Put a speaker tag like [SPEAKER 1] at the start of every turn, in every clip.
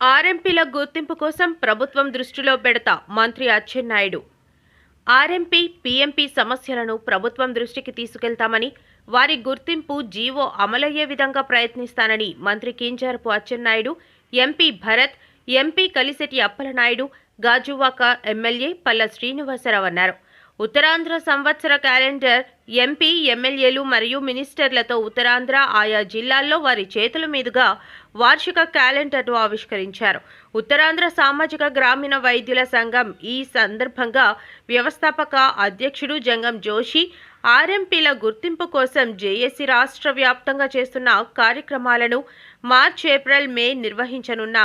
[SPEAKER 1] ఆర్ఎంపీల గుర్తింపు కోసం ప్రభుత్వం దృష్టిలో పెడతా మంత్రి అచ్చెన్నాయుడు. ఆర్ఎంపీ పీఎంపీ సమస్యలను ప్రభుత్వం దృష్టికి తీసుకెళ్తామని వారి గుర్తింపు జీవో అమలయ్యే విధంగా ప్రయత్నిస్తానని మంత్రి Kinjarapu Atchannaidu MP Bharat MP Kalisetti Appalanaidu Gajuwaka MLA Palla Srinivasarao అన్నారు. ఉత్తరాంధ్ర సంవత్సర క్యాలెండర్ ఎంపీ ఎమ్మెల్యేలు మరియు మినిస్టర్లతో ఉత్తరాంధ్ర ఆయా జిల్లాల్లో వారి చేతుల మీదుగా వార్షిక క్యాలెండర్ను ఆవిష్కరించారు. ఉత్తరాంధ్ర సామాజిక గ్రామీణ వైద్యుల సంఘం ఈ సందర్భంగా వ్యవస్థాపక అధ్యక్షుడు జంగం జోషి ఆర్ఎంపీల గుర్తింపు కోసం జేఏసీ రాష్ట్ర వ్యాప్తంగా చేస్తున్న కార్యక్రమాలను మార్చ్ ఏప్రిల్ మే నిర్వహించనున్న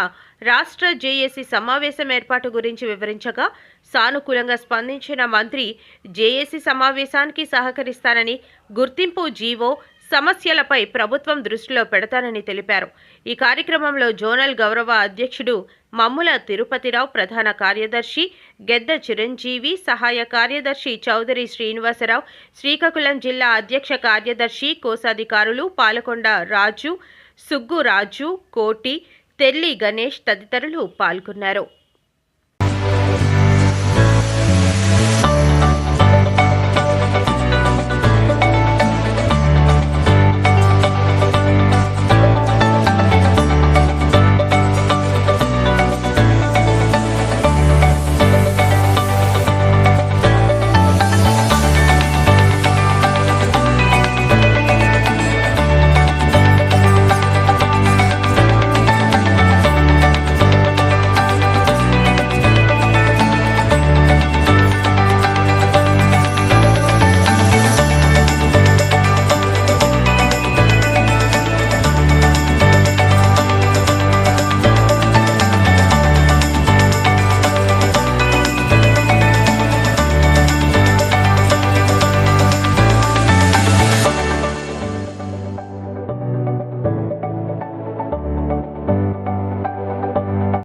[SPEAKER 1] రాష్ట్ర జేఏసీ సమావేశం ఏర్పాటు గురించి వివరించగా సానుకూలంగా స్పందించిన మంత్రి జేఏసీ సమావేశానికి సహకరిస్తానని గుర్తింపు జీవో సమస్యలపై ప్రభుత్వం దృష్టిలో పెడతానని తెలిపారు. ఈ కార్యక్రమంలో జోనల్ గౌరవ అధ్యక్షుడు మమ్ముల తిరుపతిరావు ప్రధాన కార్యదర్శి గెద్ద చిరంజీవి సహాయ కార్యదర్శి చౌదరి శ్రీనివాసరావు శ్రీకాకుళం జిల్లా అధ్యక్ష కార్యదర్శి కోశాధికారులు పాలకొండ రాజు సుగ్గు రాజు కోటి తెల్లి గణేష్ తదితరులు పాల్గొన్నారు.